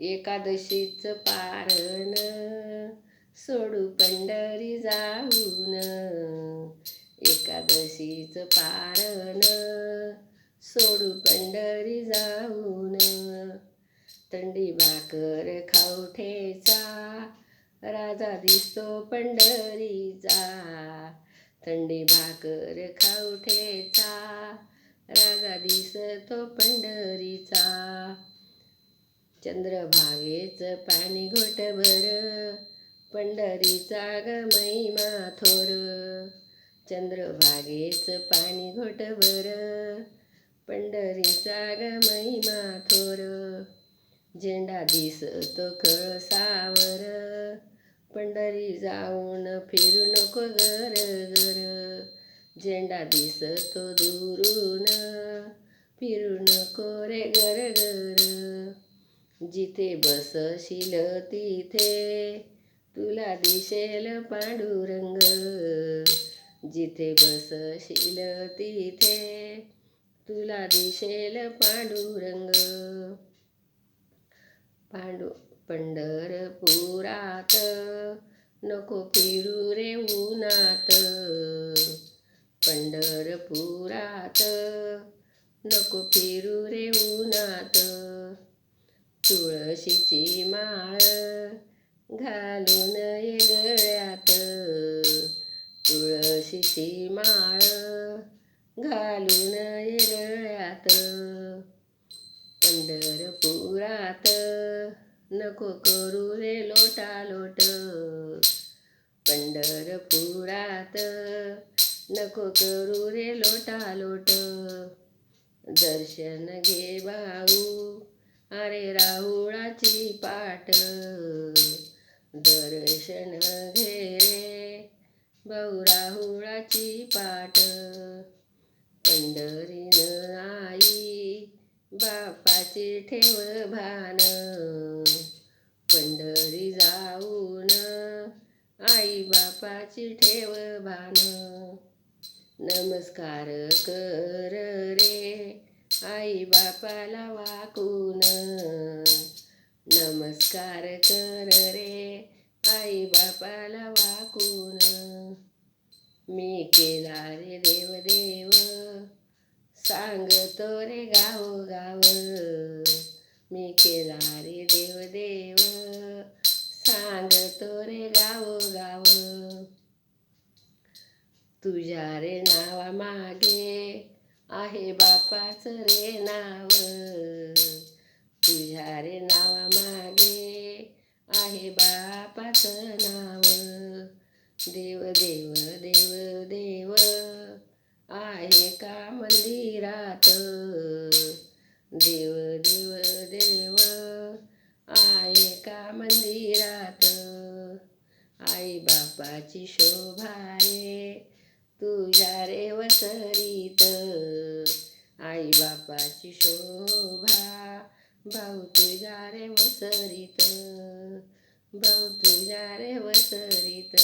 एकादशीच पारण सोडू पंढरी जाऊन. एकादशीच पारण सोडू पंढरी जाऊन. थंडी भाकर खावठेचा राजा दिसतो पंढरीचा. थंडी भाकर खावठेचा राजा दिसतो पंढरीचा. चंद्रभागेच पाणी घोटभर पंढरीचा ग महिमा थोर. चंद्रभागेच पाणी घोटभर पंढरीचा ग महिमा थोर. झेंडा दिसतो कळसावर पंढरी जाऊन फिरू नको घर घर. झेंडा दिसतो दुरून फिरू नको रे घर घर. जिथे बसशील तिथे तुला दिसेल पांडुरंग. जिथे बसशील तिथे तुला दिसेल पांडुरंग. पांडू पंढरपुरात नको फिरू रे उन्हात. पंढरपुरात नको फिरू रे उन्हात. तुळशीची माळ घालून ये गळ्यात तुळशीची माळ घालून ये गळ्यात पंढरपुरात नको करू रे लोटा लोट पंढरपुरात नको करू रे लोटा लोट दर्शन घे भाऊ अरे राहुळाची पाट दर्शन घे रे. भाऊ राहुळाची पाट पंढरीन आई बापाची ठेव भान. पंढरी जाऊन आई बापाची ठेव भान. नमस्कार कर रे. आई बापाला वाकून नमस्कार कर रे आई बापाला वाकून मी केला रे देव देव सांगतो रे गाव गाव मी केला रे देव देव सांगतो रे गाव गाव तुझ्या रे नावा मागे आहे बापाच रे नाव. तुझ्या रे नावा मागे आहे बापाच नाव. देव देव देव देव आहे का मंदिरात? देव देव देव आहे का मंदिरात? आई बापाची शोभा रे तुझ्या रे वसरीत आई बापाची शोभा. भाऊ तुझ्या रे वसरीत भाऊ तुझ्या रे वसरीत.